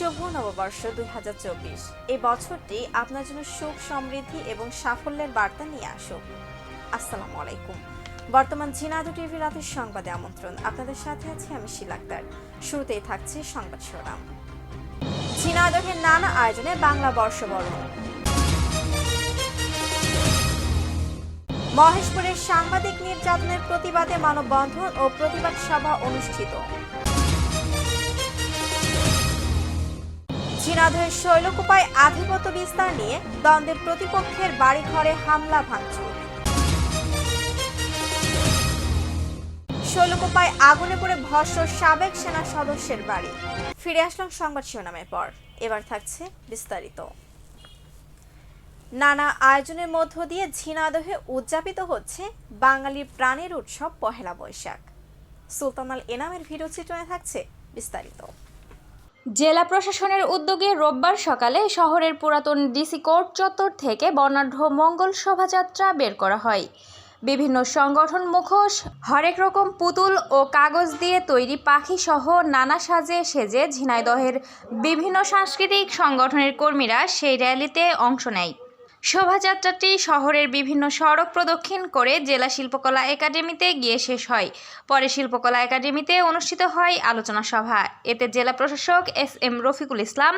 শুভ নববর্ষ দুই হাজার চব্বিশ। এই বছরটি আপনার জন্য সুখ, সমৃদ্ধি এবং সাফল্যের বার্তা নিয়ে আসুক আসসালামু আলাইকুম। বর্তমান ঝিনাইদহ টিভি রাতের সংবাদে আমন্ত্রণ। আপনাদের সাথে আছি আমি শিলাক্তার শুরুতেই থাকছে সংবাদ শিরোনাম। ঝিনাইদহের নানা আয়োজনে বাংলা বর্ষবরণ। মহেশপুরের সাংবাদিক নির্যাতনের প্রতিবাদে মানববন্ধন ও প্রতিবাদ সভা অনুষ্ঠিত। ঝিনাইদহের শৈলকুপায় আধিপত্য বিস্তার নিয়ে দ্বন্দ্বের প্রতিপক্ষের বাড়িঘরে হামলা, ভাঙচুর। শৈলকুপায় আগুনে পড়ে ভস্য সাবেক সেনা সদস্যের বাড়ি। ফিরে আসলাম সংবাদ শিরোনামের পর। এবার থাকছে বিস্তারিত। নানা আয়োজনের মধ্য দিয়ে ঝিনাইদহে উদযাপিত হচ্ছে বাঙালির প্রাণের উৎসব, পহেলা বৈশাখ। সুলতানাল এনামের ভিডিও চিত্রণে থাকছে বিস্তারিত। জেলা প্রশাসনের উদ্যোগে রোববার সকালে শহরের পুরাতন ডিসি কোর্ট চত্বর থেকে বর্ণাঢ্য মঙ্গল শোভাযাত্রা বের করা হয়। বিভিন্ন সংগঠন মুখোশ, হরেক রকম পুতুল ও কাগজ দিয়ে তৈরি পাখি সহ নানা সাজে সেজে ঝিনাইদহের বিভিন্ন সাংস্কৃতিক সংগঠনের কর্মীরা সেই র্যালিতে অংশ নেয়। শোভাযাত্রাটি শহরের বিভিন্ন সড়ক প্রদক্ষিণ করে জেলা শিল্পকলা একাডেমিতে গিয়ে শেষ হয়। পরে শিল্পকলা একাডেমিতে অনুষ্ঠিত হয় আলোচনা সভা। এতে জেলা প্রশাসক S M Rafiqul Islam,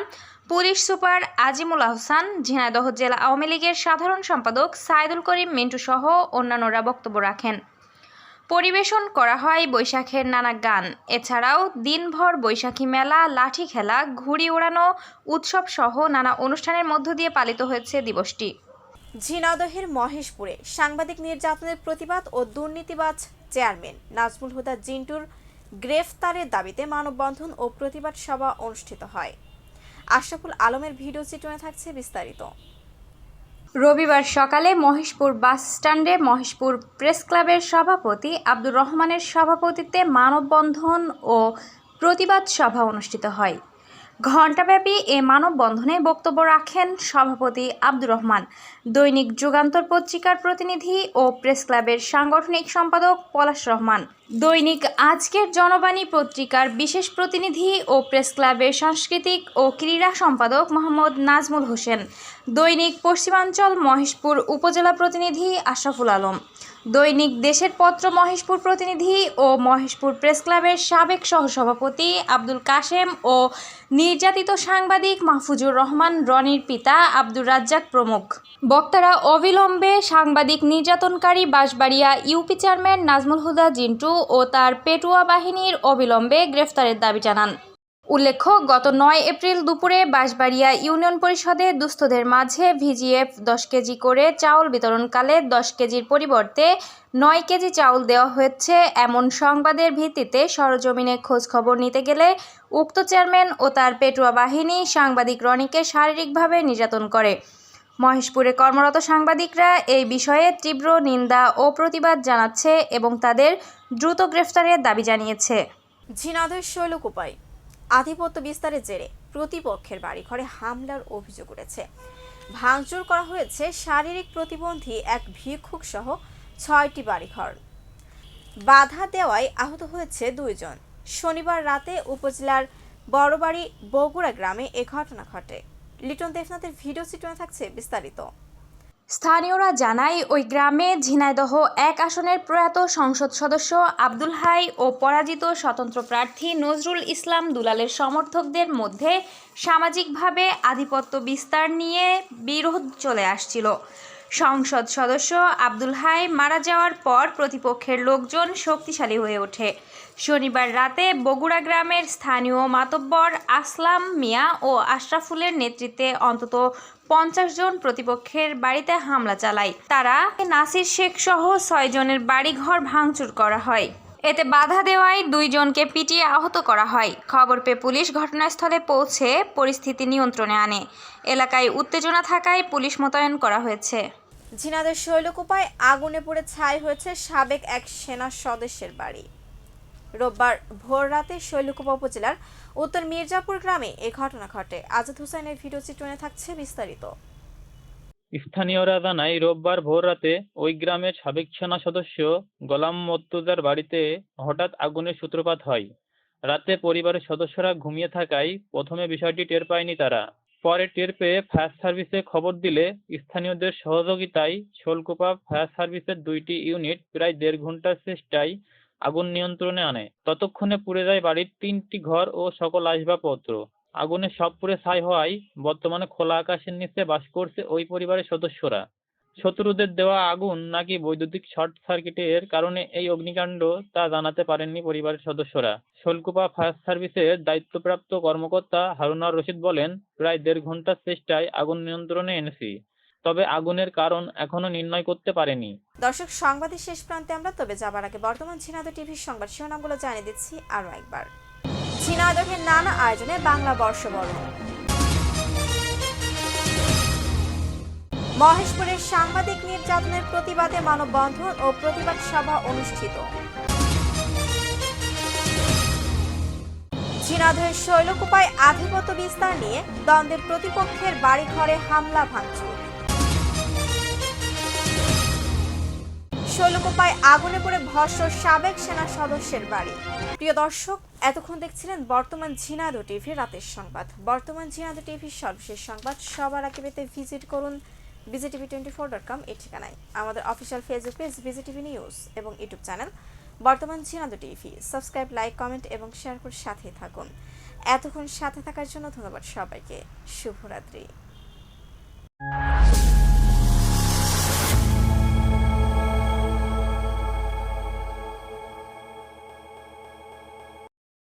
police super Azimul Ahsan, Jhenaidah জেলা আওয়ামী লীগের সাধারণ সম্পাদক সাইদুল করিম মিন্টু সহ অন্যান্যরা বক্তব্য রাখেন। পরিবেশন করা হয় বৈশাখের নানা গান। এছাড়াও দিনভর বৈশাখী মেলা, লাঠি খেলা, ঘুড়ি ওড়ানো, উৎসব সহ নানা অনুষ্ঠানের মধ্য দিয়ে পালিত হয়েছে দিবসটি। ঝিনাদহের মহেশপুরে সাংবাদিক নির্যাতনের প্রতিবাদ ও দুর্নীতিবাজ চেয়ারম্যান নাজমুল হুদা জিন্টুর গ্রেফতারের দাবিতে মানববন্ধন ও প্রতিবাদ সভা অনুষ্ঠিত হয়। আশরাফুল আলমের ভিডিও চিত্রণে থাকছে বিস্তারিত। রবিবার সকালে মহেশপুর বাস স্ট্যান্ডে মহেশপুর প্রেস ক্লাবের সভাপতি আব্দুর রহমানের সভাপতিত্বে মানববন্ধন ও প্রতিবাদ সভা অনুষ্ঠিত হয়। ঘণ্টাব্যাপী এ মানববন্ধনে বক্তব্য রাখেন সভাপতি আব্দুর রহমান। দৈনিক যুগান্তর পত্রিকার প্রতিনিধি ও প্রেস ক্লাবের সাংগঠনিক সম্পাদক পলাশ রহমান। দৈনিক আজকের জনবাণী পত্রিকার বিশেষ প্রতিনিধি ও প্রেস ক্লাবের সাংস্কৃতিক ও ক্রীড়া সম্পাদক মোহাম্মদ নাজমুল হোসেন। দৈনিক পশ্চিমাঞ্চল মহেশপুর উপজেলা প্রতিনিধি আশরাফুল আলম। দৈনিক দেশের পত্র মহেশপুর প্রতিনিধি ও মহেশপুর প্রেস ক্লাবের সাবেক সহসভাপতি আব্দুল কাশেম ও নির্যাতিত সাংবাদিক মাহফুজুর রহমান, রনির পিতা আব্দুর রাজ্জাক প্রমুখ। বক্তারা অবিলম্বে সাংবাদিক নির্যাতনকারী বাঁশবাড়িয়া ইউপি চেয়ারম্যান নাজমুল হুদা জিন্টু ও তার পেটুয়া বাহিনীর অবিলম্বে গ্রেফতারের দাবি জানান। উল্লেখ্য, গত নয় এপ্রিল দুপুরে বাঁশবাড়িয়া ইউনিয়ন পরিষদে দুস্থদের মাঝে ভিজিএফ দশ কেজি করে চাউল বিতরণকালে দশ কেজির পরিবর্তে নয় কেজি চাউল দেওয়া হয়েছে। এমন সংবাদের ভিত্তিতে সরজমিনে খবর নিতে গেলে উক্ত চেয়ারম্যান ও তার পেটুয়া বাহিনী সাংবাদিক রনিকে শারীরিকভাবে নির্যাতন করে। মহেশপুরে কর্মরত সাংবাদিকরা এই বিষয়ে তীব্র নিন্দা ও প্রতিবাদ জানাচ্ছে এবং তাদের দ্রুত গ্রেফতারের দাবি জানিয়েছে। ঝিনাইদহের শৈলকুপায়। আধিপত্য বিস্তারের জেরে প্রতিপক্ষের বাড়িঘরে হামলার অভিযোগ উঠেছে। ভাঙচুর করা হয়েছে শারীরিক প্রতিবন্ধী এক ভিক্ষুক সহ ছয়টি বাড়িঘর। বাধা দেওয়ায় আহত হয়েছে দুইজন। শনিবার রাতে উপজেলার বড়বাড়ি বগুড়া গ্রামে এ ঘটনা ঘটে। লিটন দেবনাথের ভিডিও চিত্রণে থাকছে বিস্তারিত। স্থানীয়রা জানায়, ওই গ্রামে ঝিনাইদহ এক আসনের প্রয়াত সংসদ সদস্য আব্দুল হাই ও পরাজিত স্বতন্ত্র প্রার্থী নজরুল ইসলাম দুলালের সমর্থকদের মধ্যে সামাজিকভাবে আধিপত্য বিস্তার নিয়ে বিরোধ চলে আসছিল। সংসদ সদস্য আব্দুল হাই মারা যাওয়ার পর প্রতিপক্ষের লোকজন শক্তিশালী হয়ে ওঠে। শনিবার রাতে বগুড়া গ্রামের স্থানীয় মাতব্বর আসলাম মিয়া ও আশরাফুলের নেতৃত্বে অন্তত পঞ্চাশ জন প্রতিপক্ষের বাড়িতে হামলা চালায়। তারা নাসির শেখ সহ ছয় জনের বাড়িঘর ভাঙচুর করা হয়। এতে বাধা দেওয়ায় দুইজনকে পিটিয়ে আহত করা হয়। খবর পেয়ে পুলিশ ঘটনাস্থলে পৌঁছে পরিস্থিতি নিয়ন্ত্রণে আনে। এলাকায় উত্তেজনা থাকায় পুলিশ মোতায়েন করা হয়েছে। ঝিনাদের শৈলকুপায় আগুনে পড়ে ছাই হয়েছে সাবেক এক সেনা সদস্যের বাড়ি। রোববার ভোর রাতে শৈলকুপা উপজেলার উত্তর মির্জাপুর গ্রামে এ ঘটনা ঘটে। আজাদ হোসেনের ভিডিও চিত্রণে থাকছে বিস্তারিত। স্থানীয়রা জানায়, রোববার ভোররাতে ওই গ্রামের সাবেক সেনা সদস্য গোলাম মর্তুজার বাড়িতে হঠাৎ আগুনের সূত্রপাত হয়। রাতে পরিবারের সদস্যরা ঘুমিয়ে থাকায় প্রথমে বিষয়টি টের পায়নি তারা। পরে টের পেয়ে ফায়ার সার্ভিসে খবর দিলে স্থানীয়দের সহযোগিতায় শোলকুপা ফায়ার সার্ভিসের দুইটি ইউনিট প্রায় দেড় ঘণ্টার চেষ্টায় আগুন নিয়ন্ত্রণে আনে। ততক্ষণে পুড়ে যায় বাড়ির তিনটি ঘর ও সকল আসবাবপত্র। আগুনে সব পুড়ে ছাই হওয়ায় বর্তমানে খোলা আকাশের নিচে বাস করছে ওই পরিবারের সদস্যরা। শত্রুদের দেওয়া আগুন নাকি বৈদ্যুতিক শর্ট সার্কিটের কারণে এই অগ্নিকাণ্ড তা জানাতে পারেননি পরিবারের সদস্যরা। শোলকুপা ফায়ার সার্ভিসের দায়িত্বপ্রাপ্ত কর্মকর্তা হারুনার রশিদ বলেন, প্রায় দেড় ঘণ্টার চেষ্টায় আগুন নিয়ন্ত্রণে এনেছি, তবে আগুনের কারণ এখনও নির্ণয় করতে পারেনি। দর্শক, সংবাদের শেষ প্রান্তে আমরা তবে যাবার আগে বর্তমান ঝিনাইদহ টিভির সংবাদ শিরোনামগুলো জানিয়ে দিচ্ছি আরও একবার। ঝিনাইদহের নানা আয়োজনে বাংলা বর্ষবরণ। মহেশপুরের সাংবাদিক নির্যাতনের প্রতিবাদে মানববন্ধন ও প্রতিবাদ সভা অনুষ্ঠিত। ঝিনাইদহের শৈলকুপায় আধিপত্য বিস্তার নিয়ে দ্বন্দ্বের প্রতিপক্ষের বাড়িঘরে হামলা, ভাঙচুর। শৈলকুপায় আগুনে পড়ে ভস্য সাবেক সেনা সদস্যের বাড়ি। প্রিয় দর্শক, এতক্ষণ দেখছিলেন বর্তমান ঝিনাইদহ টিভি রাতের সংবাদ। বর্তমান ঝিনাইদহ টিভির সর্বশেষ সংবাদ সবার আগে পেতে ভিজিট করুন BGTV twenty four dot com এই ঠিকানায়। আমাদের official Facebook page BGTV news এবং ইউটিউব চ্যানেল। বর্তমান Jhenaidah TV. Subscribe, like, comment এবং শেয়ার করে সাথে থাকুন। এতক্ষণ সাথে থাকার জন্য ধন্যবাদ সবাইকে। শুভরাত্রি।